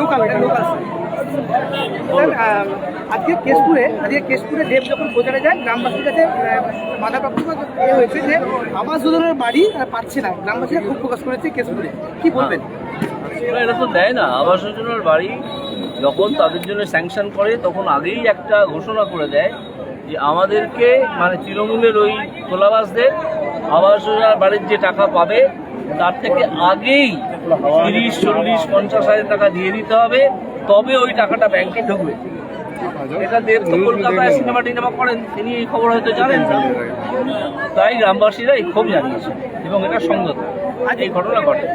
Local local আজকে কেশপুরে আজকে কেশপুরে দেব যখন প্রচারে যায়, গ্রামবাসীর কাছে বাধাপ্রাপ্ত এ হয়েছে যে, আবাস যোজনার বাড়ি তারা পাচ্ছে না। গ্রামবাসীরা খুব প্রকাশ করেছে কেশপুরে। কি বলবেন? এটা তো দেয় না। আবাস যোজনার বাড়ি যখন তাদের জন্য স্যাংশন করে, তখন আগেই একটা ঘোষণা করে দেয় যে, আমাদেরকে মানে তৃণমূলের ওই তোলাবাসদের আবাস যোজনার বাড়ির যে টাকা পাবে তার থেকে আগেই তিরিশ চল্লিশ পঞ্চাশ হাজার টাকা দিয়ে দিতে হবে তবে ওই টাকাটা ব্যাংকে ঢুকবে। এটা দেব তো কলকাতায় সিনেমা টিনেমা করেন তিনি এই খবর হয়তো জানেন। না তাই গ্রামবাসীরা এই ক্ষোভ জানিয়েছে এবং এটা সঙ্গত। আজ এই ঘটনা ঘটে।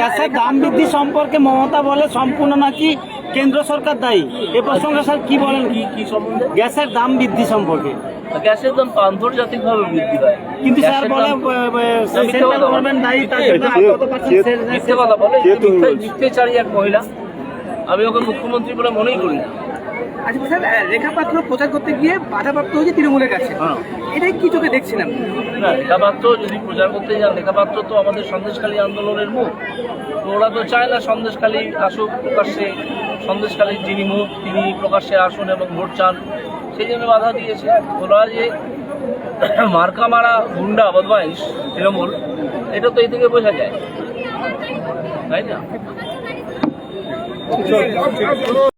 গ্যাসের দাম বৃদ্ধি সম্পর্কে মমতা বলে সম্পূর্ণ নাকি কেন্দ্র সরকার দায়ী? এ প্রসঙ্গে স্যার কি বলেন? কি কি সম্বন্ধে? গ্যাসের দাম বৃদ্ধি সম্পর্কে। গ্যাসের দাম আন্তর্জাতিক আন্তর্জাতিকভাবে বৃদ্ধি পায়। কিন্তু স্যার বলে সেন্ট্রাল গভর্নমেন্ট দায়ী তার মিথ্যে- জন্য কত পার্সেন্ট মিথ্যে কথা বলে। মিথ্যে- চারি এক মহিলা আমি ওকে মুখ্যমন্ত্রী বলে মনেই করি না। আজকে স্যার রেখা পাত্র প্রচার করতে গিয়ে বাধাপ্রাপ্ত হয়েছে তৃণমূলের কাছে। হ্যাঁ। এটাই কি চোখে দেখছিলাম না লেখাপাত্র যদি প্রচার করতে যান লেখাপাত্র তো আমাদের সন্দেশখালী আন্দোলনের মুখ। তো ওরা তো চায় না সন্দেশখালী আসুক প্রকাশ্যে সন্দেশখালীর যিনি মুখ তিনি প্রকাশ্যে আসুন এবং ভোট চান। সেই জন্য বাধা দিয়েছে। ওরা যে মার্কা মারা গুন্ডা বদমাইশ তৃণমূল এটা তো এই থেকে বোঝা যায়। তাই না?